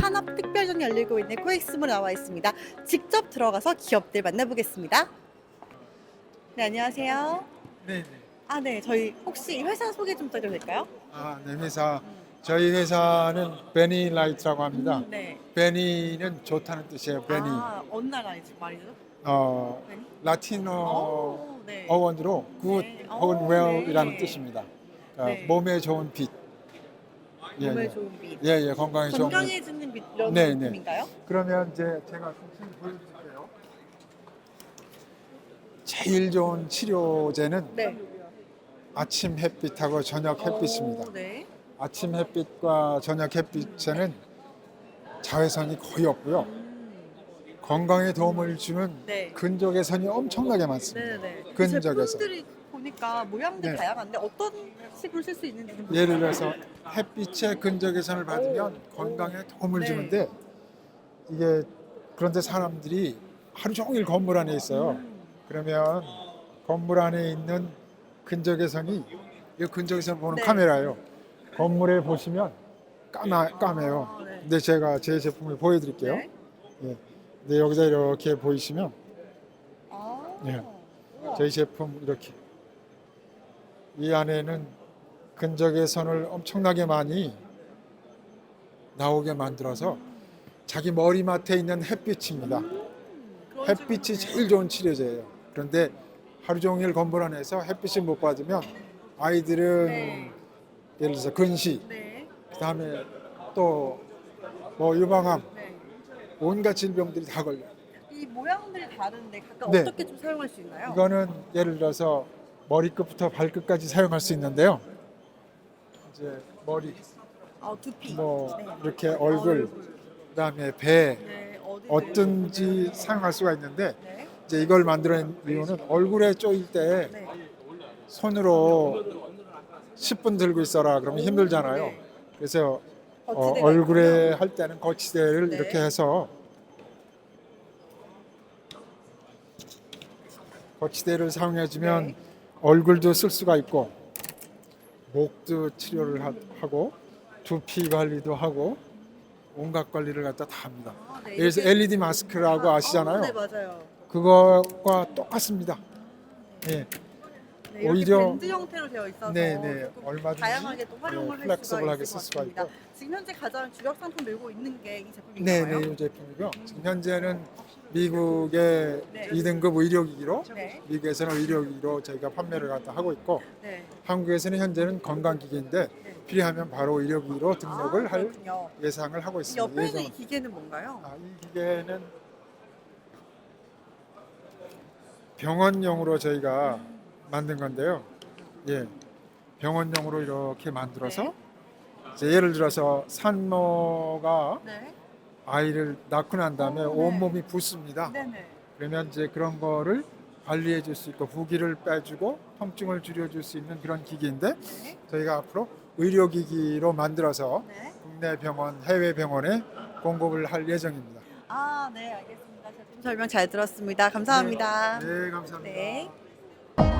산업 특별전이 열리고 있는 코엑스몰에 나와 있습니다. 직접 들어가서 기업들 만나보겠습니다. 네, 안녕하세요. 네, 네. 아, 네. 저희 혹시 회사 소개 좀 부탁드려도 될까요? 아, 네, 회사. 저희 회사는 베니 라이트라고 합니다. 음, 네. 베니는 좋다는 뜻이에요. 베니. 아, 어느 나라인지 말이죠? 어, 베니? 라틴어 오, 네. 어원으로 굿 네. 혹은 오, 웰이라는 네. 뜻입니다. 어, 네. 몸에 좋은 빛. 예, 몸에 예. 좋은 빛. 예, 예, 건강에 좋은 빛. 건강해지는 빛 이런 네, 네. 느낌인가요? 그러면 이제 제가 천천히 보여드릴게요. 제일 좋은 치료제는 네. 아침 햇빛하고 저녁 햇빛입니다. 오, 네. 아침 햇빛과 저녁 햇빛에는 자외선이 거의 없고요. 음, 건강에 도움을 주는 네. 근적외선이 엄청나게 많습니다. 네, 네. 근적에서. 제품들이 보니까 모양들 네. 다양한데 어떤 식으로 쓸 수 있는지 좀 예를? 들어서 햇빛의 근적외선을 받으면 오. 건강에 도움을 네. 주는데 이게 그런데 사람들이 하루 종일 건물 안에 있어요. 음, 그러면 건물 안에 있는 근적외선이 이 근적외선 보는 네. 카메라예요. 건물에 보시면 까마, 까매요. 아, 네. 근데 제가 제 제품을 보여드릴게요. 네. 예. 근데 여기서 이렇게 보이시면 아, 네. 우와. 저희 제품 이렇게 이 안에는 근적의 선을 엄청나게 많이 나오게 만들어서 자기 머리맡에 있는 햇빛입니다. 햇빛이. 제일 좋은 치료제예요. 그런데 하루 종일 건물 안에서 햇빛을 못 받으면 아이들은 네. 예를 들어서 근시, 네. 그다음에 또 뭐 유방암, 네. 온갖 질병들이 다 걸려요. 이 모양들이 다른데 각각 네. 어떻게 좀 사용할 수 있나요? 이거는 예를 들어서 머리끝부터 발끝까지 사용할 수 있는데요. 이제 머리, 아, 두피. 뭐 네. 이렇게 얼굴, 그다음에 배 네. 어디 어떤지 사용할 수가 있는데 네. 이제 이걸 만들어낸 이유는 얼굴에 쪼일 때 네. 손으로 10분 들고 있어라 그러면 힘들잖아요. 네. 그래서 어, 거치대가 얼굴에 있군요. 할 때는 거치대를 네. 이렇게 해서 거치대를 사용해주면 네. 얼굴도 쓸 수가 있고 목도 치료를 하, 고 두피 관리도 하고 온갖 관리를 갖다 다 합니다. 아, 네. 그래서 LED 마스크라고 아, 아시잖아요. 네, 맞아요. 그거와 똑같습니다. 예, 네, 이렇게 오히려- 밴드 형태로 되어 있어서 네, 네. 조금 얼마든지 다양하게 또 활용을 네, 할 수가 플렉서블하게 있을 것쓸 수가 같습니다. 있고. 지금 현재 가장 주력 상품 밀고 있는 게 이 네, 제품인가요? 네, 이 제품이고요. 지금 현재는 미국의 네. 2등급 의료기기로 네. 미국에서는 의료기기로 저희가 판매를 갖다 하고 있고 네. 한국에서는 현재는 건강기기인데 네. 필요하면 바로 의료기기로 등록을 아, 할 그렇군요. 예상을 하고 이 있습니다. 옆에 있는. 이 기계는 뭔가요? 아, 이 기계는 병원용으로 저희가 만든 건데요. 예, 병원용으로 이렇게 만들어서 네. 이제 예를 들어서 산모가 네. 아이를 낳고 난 다음에 어, 네. 온몸이 붓습니다. 네네. 그러면 이제 그런 거를 관리해 줄 수 있고 부기를 빼주고 통증을 줄여줄 수 있는 그런 기기인데 네. 저희가 앞으로 의료기기로 만들어서 네. 국내 병원, 해외 병원에 공급을 할 예정입니다. 아, 네, 알겠습니다. 제품 설명 잘 들었습니다. 감사합니다. 네, 네, 감사합니다. 네.